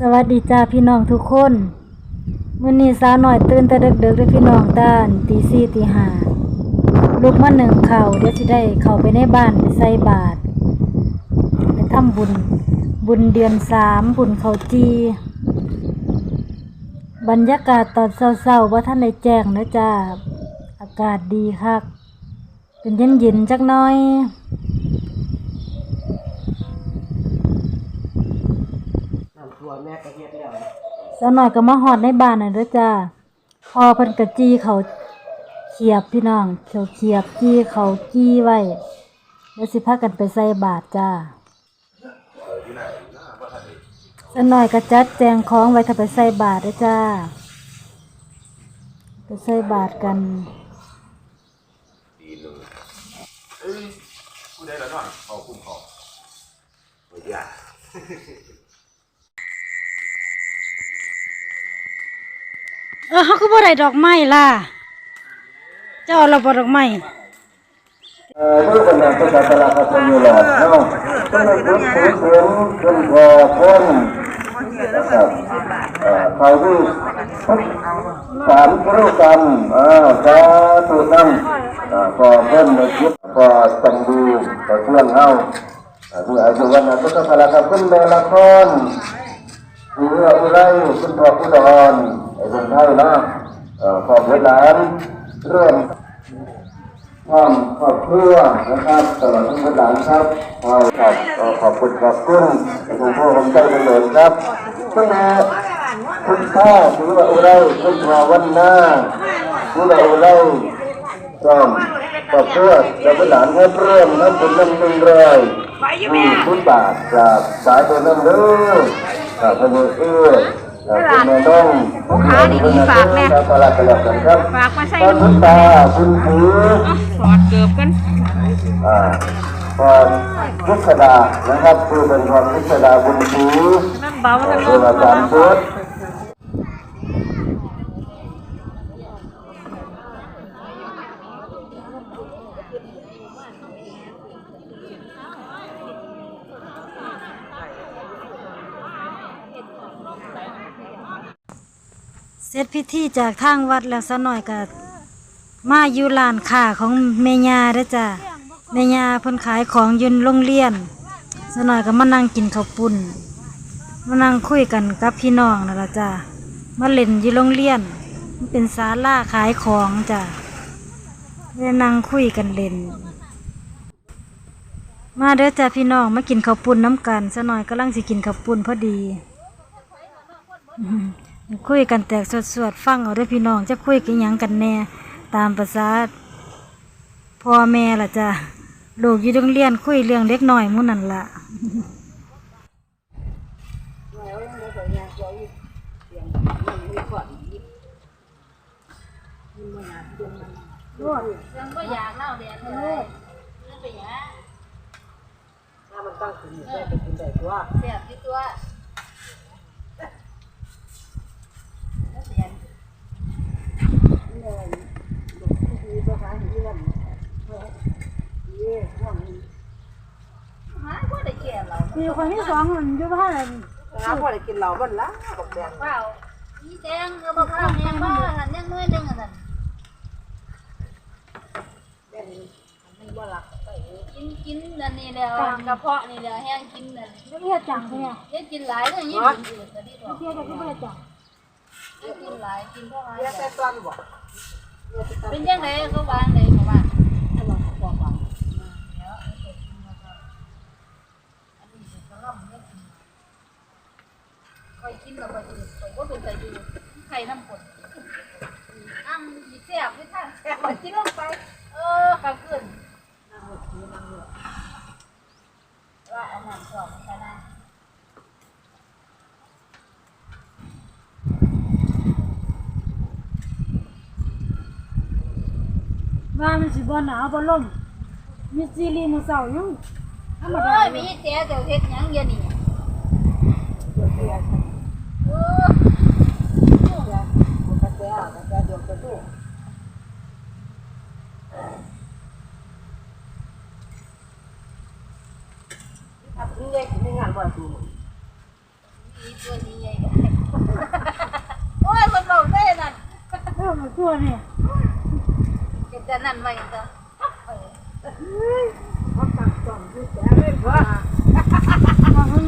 สวัสดีจ้าพี่น้องทุกคนมื้อนี้สาวหน่อยตื่นแต่ดึกๆเด้วยพี่น้องต้านตีสี่ตีห้าลุกมาหนึ่งเข่าเดี๋ยวสิได้เข้าไปในบ้านไปใส่บาตรไปทำบุญ บุญเดือนสามบุญเขาจี บรรยากาศตอนเศร้าๆว่าท่านได้แจ้งนะจ้าอากาศดีคักเป็นเย็นๆจักน้อย วมแม่ก็เฮ็ดแล้วสาวหน่อยก็มาหอดในบ้านน่ะเด้อจ้าพอเพิ่นกะจี้เขาเขียบพี่น้องเขียวเขียบจี้เขาจี้ไว้แล้วสิพากันไปใส่บาตรจ้าสาวหน่อยก็จัดแจงของไว้ถ้าไปใส่บาตรเด้อจ้าไปใส่บาตรกันดีหนึ่งเอ้ยกูได้แล้วเนาะเอาคุ้มครองโอ้ยอย่ เออเขาก็บ่ได้ดอกไม้ล่ะ เจ้าเราบ่ดอกไม้ด้วยกันนั้นก็จะตลาดพัฒนาเนาะก็เลยพูดถึงถึงถึงพอคนนะครับเอ่อเขาที่สามกิโลกรัมอ่าสาธุนั่งอ่าพอเพิ่นในคิดพอจังดูพอเพื่อนเฮาอ่าคือายุวันนั้นก็จะพลากับขึ้นแม่ละครคือเรืออุไรคุณพ่อคุณดอนไอ้ คนไทยนะเอ่อพอเพื่อนหลานเริ่มความครอบครัวนะครับตลอดทั้งหลานครับเอาครับขอบคุณขอบคุณคุณพ่อผมใจเป็นเลยครับตั้งแต่คุณพ่อถือว่าอุไรคุณพ่อวันหน้าถือว่าอุไรก็ครอบครัวจะเป็นหลานครับเริ่มน้ำบุญน้ำหนึ่งเลยคุณบาทจากสายตัวน้ำเลือจากพนุเอื้อ จาดต้องผู้ค้าดีๆฝากแม่ฝากมาใส่ขอบคุณตาคุณถือสอดเกือบกันอ่าพรพุทธดานะครับคือเป็นพรพุทธดาบุญถือนั่นเบาทั้งคืออาจารย์พุทธ เสร็จพิธีจากทางวัดแล้วสะหน่อยก็มาอยู่ลานค้าของเมญาเด้อจ้ะเมญาเพิ่นขายของยืนโรงเรียนสะหน่อยก็มานั่งกินข้าวปุ้นมานั่งคุยกันกับพี่น้องนั่นล่ะจ้ะมาเล่นอยู่โรงเรียน มันเป็นศาลาขายของจ้ะได้นั่งคุยกันเล่น มาเด้อจ้ะพี่น้องมากินข้าวปุ้นน้ำกันสะหน่อยกำลังสิกินข้าวปุ้นพอดี คุยกันแตกสวดๆฟังเอาด้วยพี่น้องจะคุยกันหยังกันแน่ตามภาษาพ่อแม่ล่ะจ้ะลูกอยู่โรงเรียนคุยเรื่องเล็กน้อยมู่นนั่นล่ะยังก็อยากเล่าเดียนเลยนั่นเป็นยังถ้ามันตั้งขึ้นอยู่ได้ก็นได้ตัวเสียบที่ตัวแล้วเสียนหาว่าได้แก่เรา มีคนที่สองมันอยู่บ้านน้าพอได้กินเหล้าบ้านละบอกแดงเปล่าอีแดงก็บอกว่าแดงบ้าหันยังน้อยหนึ่งอะท่านกินกินนั่นนี่แล้วกระเพาะนี่แล้วแห้งกินนั่นไม่เรียจังเนี่ยเยอะกินหลายเนี่ยยิ่งอื่นแต่ดีกว่าเรียกก็ไม่ได้จัง กินหลายกินเท่าไหร่ยแต่ตอนบ่เป็นยังไงเขาวางไหนเขาว่าถ้าเราบอกว่าแล้วอันนี้ก็ล่ำเนี่ยคอยกินแล้วก็จะคอยว่าเป็นใจอยู่ไข่น้ำข้นอ้ำอีแซ่บไม่ทันแซ่บกินลงไป เออกลางคืนนั่งหลบนั่งหลบว่าอันนั้นสองกันน ว่ามันสิบ่หนาบอลมมีซีรีมื้เช้าอยู่ธรรมอมีเจ๊เจ้าเฮ็ดหยังเดี๋ยวนี้เดี๋ยวเดี๋ยวโอ้กระแจกระแจเดี๋ยวกระตู้อับนี่ใหญ่กิงานบ่ตู้มีตัวนี้ใหญ่โอ้ยคนเบาได้นั่นเออมันตัวนี่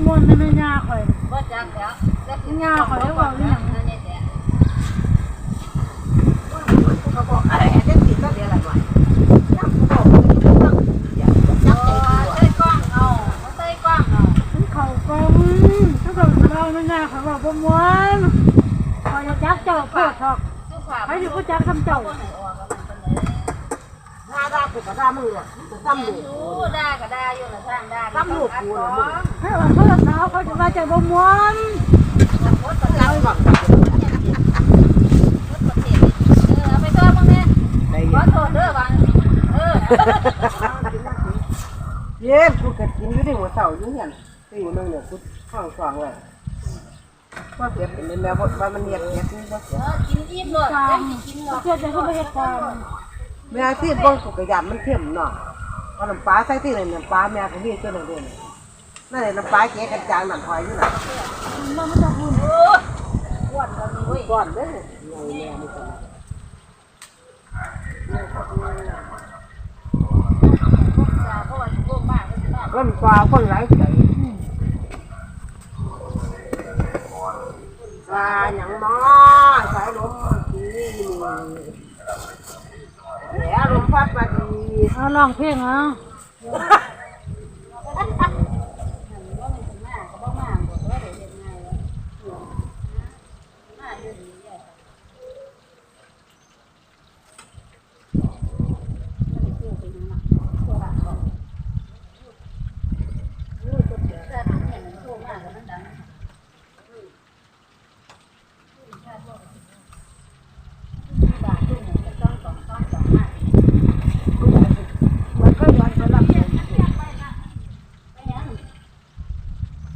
บนในแม่ย่าข่อยบ่จักแล้วแล้วแม่ย่าข่อยได้บอกนี่หยังนั่นนี่แหละเขาบอกอะไรเด็กติดก็เดี๋ยวอะไรวะจับเขาบอกจับใจโอ้ตัวใส่กล้องเอาใส่กล้องเอามันเข่ากองถ้าเกิดเราแม่ย่าข่อยบอกบ่ม่วนข่อยจะจักเจ้าโพดทอกสุภาพให้ดูกูจักคำเจ้า ด้ากูกับด้ามืออะกูซ้ำดูดูได้ก็ได้อยู่นะทางได้ซ้ำลูกูนะมึงให้ว่าเพื่อนเขาเขาจะว่าเจ้าบ่ม่วนซ้ำหวังเออเอาไปตัวมึงเนี่ยขอโทษเด้อบังเออเย็นกูเกิดกินอยู่ในหัวเสาอยู่เห็นตีมึงเนี่ยกูข้างสองเลยว่าเก็บเป็นแมวว่ามันเนียดเนียดนี่ว่าเออกินอิ่มเลยกินหรอกเจ้าจะให้ไปเฮ็ดตาม แม่ที่บ้องกูกระยำมันเข้มเนาะเอาน้ำปลาใส่ที่ไหนน้ำปลาแม่ก็มีตัวหนึ่งเด่นนั่นแหละน้ำปลาแกะกันจางหนังหอยอยู่น่ะมันไม่ต้องพูดโอ้อนก็มีเว้ยก่อนเด้อไงแม่ไม่ต้องจ้าเพราะว่าพวกมากก็สิมากก็มีปลาคนไร้ใจปลาหยังมอสายลมทีแห ลลมพัดมาดีเอาลองเพลงเอา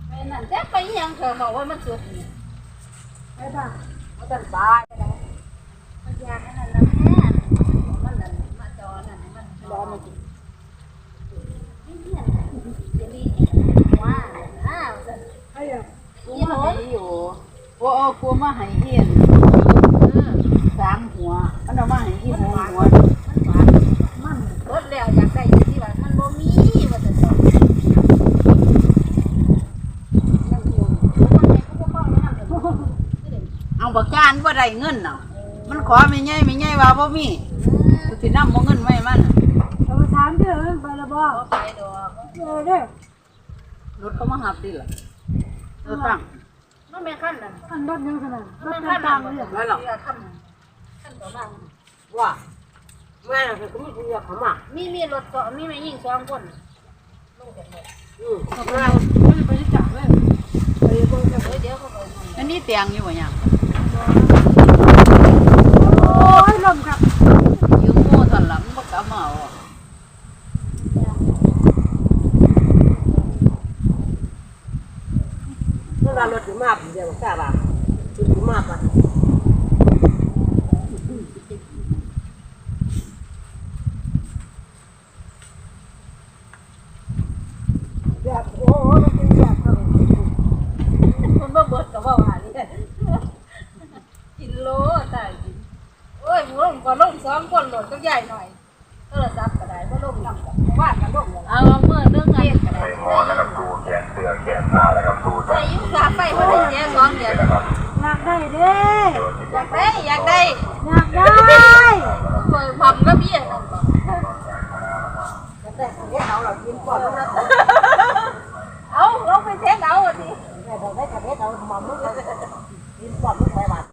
ไปนั่นแจ๊กไปอีหยังเธอบอกว่ามันสุดนี่ เขาจะตายมันยากนั่นนะแม่มันนั่นมาจอนั่นมันรอมากินนี่เนี่ยจะดีว่าอ้าวกูมาให้อยู่โอ้โกูมาให้เฮียนสามหัวมันเอามาให้ที่หัวหัวมันรถแล้วอยากได้ที่ว่ามันบ่มีว่าจะต้องนั่นอยู่มันให้เขาบ่ฟังแนะนำเลย เอา บักจานบ่ได้เงินน่ะ มันขอไม่ใหญ่ไม่ใหญ่ว่าบ่มีกูสินำบ่เงินไว้มันน่ะเอาไปถามเด้อไปละบ่บ่ไปดอกเออเด้อรถเขามาหับดิล่ะรถตั้งมันไม่ขั้นนั่นอันรถยังขนาดรมันถไม่ขั้นต่านั่งนๆเลยไม่หรอกขั้นขั้นต่อมาว่าแม่ก็ไม่คุยกับเขามามีมีรถก็มีแม่ยิงสองคนลงจากรถอืมไม่ได้ไปจับเลยเดี๋ยวเดี๋ยวเขาบอกให้อันนี้เตียงอยู่บ่ยัง โอ้ยลมครับอยู่หมู่ท่านล่ะมันบ่กลับมาเอาเมื่อวานรถถึงมาเดียวกล้าบ่าถึงมาป่ะแบบโอ้โหมันเป็นแบบเขา มันบ่เบิดก็บ่ว่าเลยกินโลตายกินโอ้ยหมูลงก็ลงสองคนโหลดก็ใหญ่หน่อยโทรศัพท์ก็ได้บ่ลงนำกันว่านกันลงแล้ว เอาเมื่อเรื่องงาน ก็ได้ แต่ยุ่งสาไปบ่ได้แย่สองเดือนอยากได้เด้อยากได้อยากได้อยากได้เปิดพร้อมก็มีอันนั้นบ่แต่เขาเขาเรากินก่อนแล้วนเอาลงไปเทงเอาอันนี้แต่เราได้กระเด็นเราหมอมมันกินก่อนมันไปบ้าน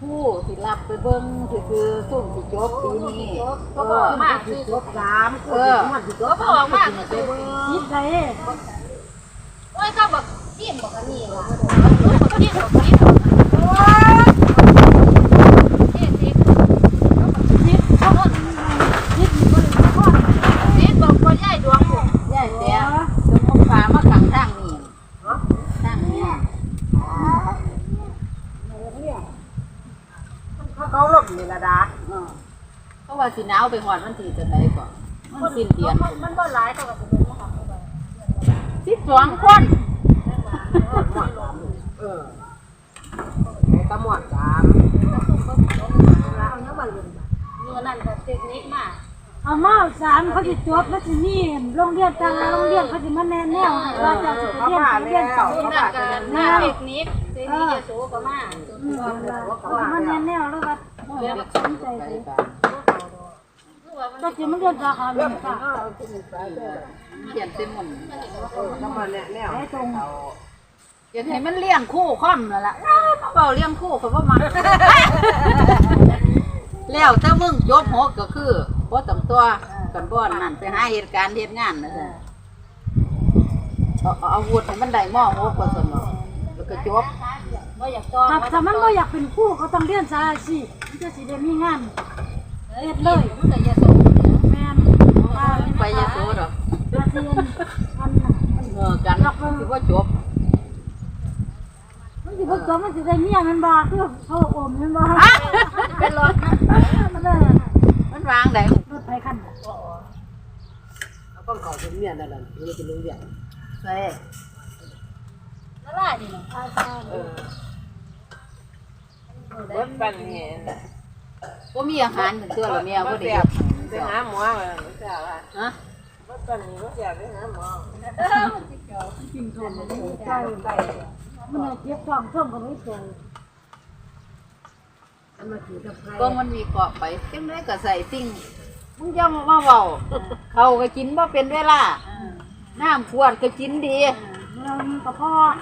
ผู้สิรับไปเบิ่งคือซุ่มสิจบปีนี้ก็บอกมากคือรถสามคนมันสิก็บอกมากคือยิบได้โอ้ยก็บอก จิ้มบอกอันนี้ล่ะบอกจิ้มบอกจิ้มโอ้ยจิ้มจิ้มยิบเขาก็ยิบบ่ได้พ่อจิ้มบอกคนใหญ่ดวงผมยายเตียงจมองฟ้ามาขังทางนี้ทางนี้เขาเขาลบนี่ละดาเออเพราะว่าสิหนาวไปหอดมันสิจะได้ก่อนมันสิ้นเดือนมันมันบ่หลายก็ว่าสิเป็น หมอดเออไอ้ตะหมอดสามเอาเนื้อมาลงเนื้อนั่นก็เทคนิคมากเอามาสามเขาจะจบแล้วทีนี่โรงเรียนต่างโรงเรียนเขาจะมาแน่แน่ว่าจะจะเรียนเรียนเก่าเขาแบบนี้เทคนิดเทคนิคจะโสก็มามาแน่แน่แล้วก็แบบสนใจสิก็จะมันเรียนราคาเนี่ยค่ะเขียนเต็มหมดแล้วมาแน่แน่ไอ้ตรง อยากให้มันเลี้ยงคู่ค่อมนั่นล่ะอ้าวมาเบาเลี้ยงคู่เขาบ่มาแล้วถ้ามึงจบหกก็คือบ่ต้องตัวกันบ่นั่นไปหาเหตุการณ์เหตุงานนะจ๊ะเอาเอาอาวุธให้มันได้หม้อหกก็สนแล้วก็จบว่าอยากต่อถ้าถ้ามันบ่อยากเป็นครูเขาต้องเรียนสาอาชีพมันจะสิได้มีงานเฮ็ดเลยมันก็จะสูแม่นว่าไปยะโสดอกอาเซียนอันน่ะเออกันสิบ่จบ มันสิบ่จบมันสิได้เมียมันบ่คือเขาอมมันบ่เป็นรถมันเลยมันวางได้รถไฟคันน่ะต้องขอเป็นเมียนั่นแหละมันจะรู้อย่างใส่แล้วล่ะนี่รถปั่นเห็นบ่มีอาหารถึงตัวละเมียบ่ได้ไปหาหมอเลยไม่ใช่ว่าฮะรถปั่นนี่รถแสบไปหาหมอใช่ มันน่ะเจ็บท้องท่วมกันไว้เฉยก็มันมีเกาะไปจังไดก็ใส่สิ่งมึงอย่ามาเว้าเขาก็กินบ่เป็นเวลาน้ำขวดก็กินดีเรามีกระเพาะ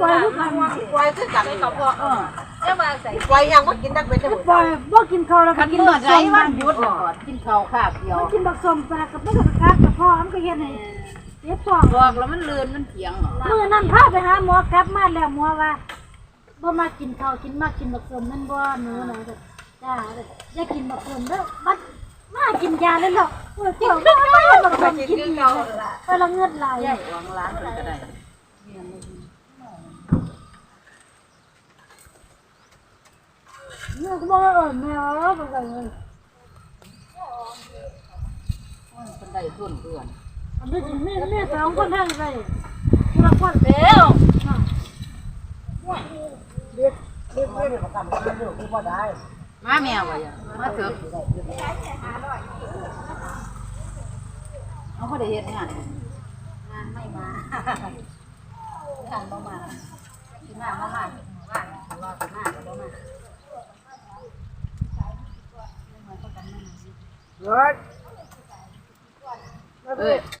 ปล่อยลูกมันปล่อยคือกันเขาบอกเออจะมาใส่ปล่อยยังว่ากินได้เป็นจังหวะปล่อยบ่กินข้าวแล้วก็คันกินเมื่บัอกใดส้มวัมันนหยุดน่ะก็กินข้าวคาบเดียวมันกินบักส้มปลากับมันก็กัดกระเพาะมันก็เฮ็ดให้ เจ็บท้องบอกแล้วมันเลือนมันเถียงเหรอมื้อนั้นพาไปหาหมอกลับมาแล้วหมอว่าบ่มากินข้าวกินมากินบักส้มนั่นบ่หนูนะจ้าอย่ากินบักส้มเด้อบัดมากินยาแล้วเนาะโอ้ยเจ้าบ่มาบักส้มกินเนาะไปละเงิดหลายใหญ่หวังร้านมันก็ได้เนี่ยก็บอกว่าเออแม่เออบอกว่าเออคนได้ทุนเพื่อน อันนี้จริงนี่นี่สองคนทั้งไปคนละคนเร็วเรียกเรียกเรียกประกันเรียกเรียกคือว่าได้มาแมววะอย่มาเถอะเอาเขาได้เฮ็ดงานงานไม่มาทานบ่มากินมาบ่มาว่างรอกันมาก็บ่มารถเอ้ย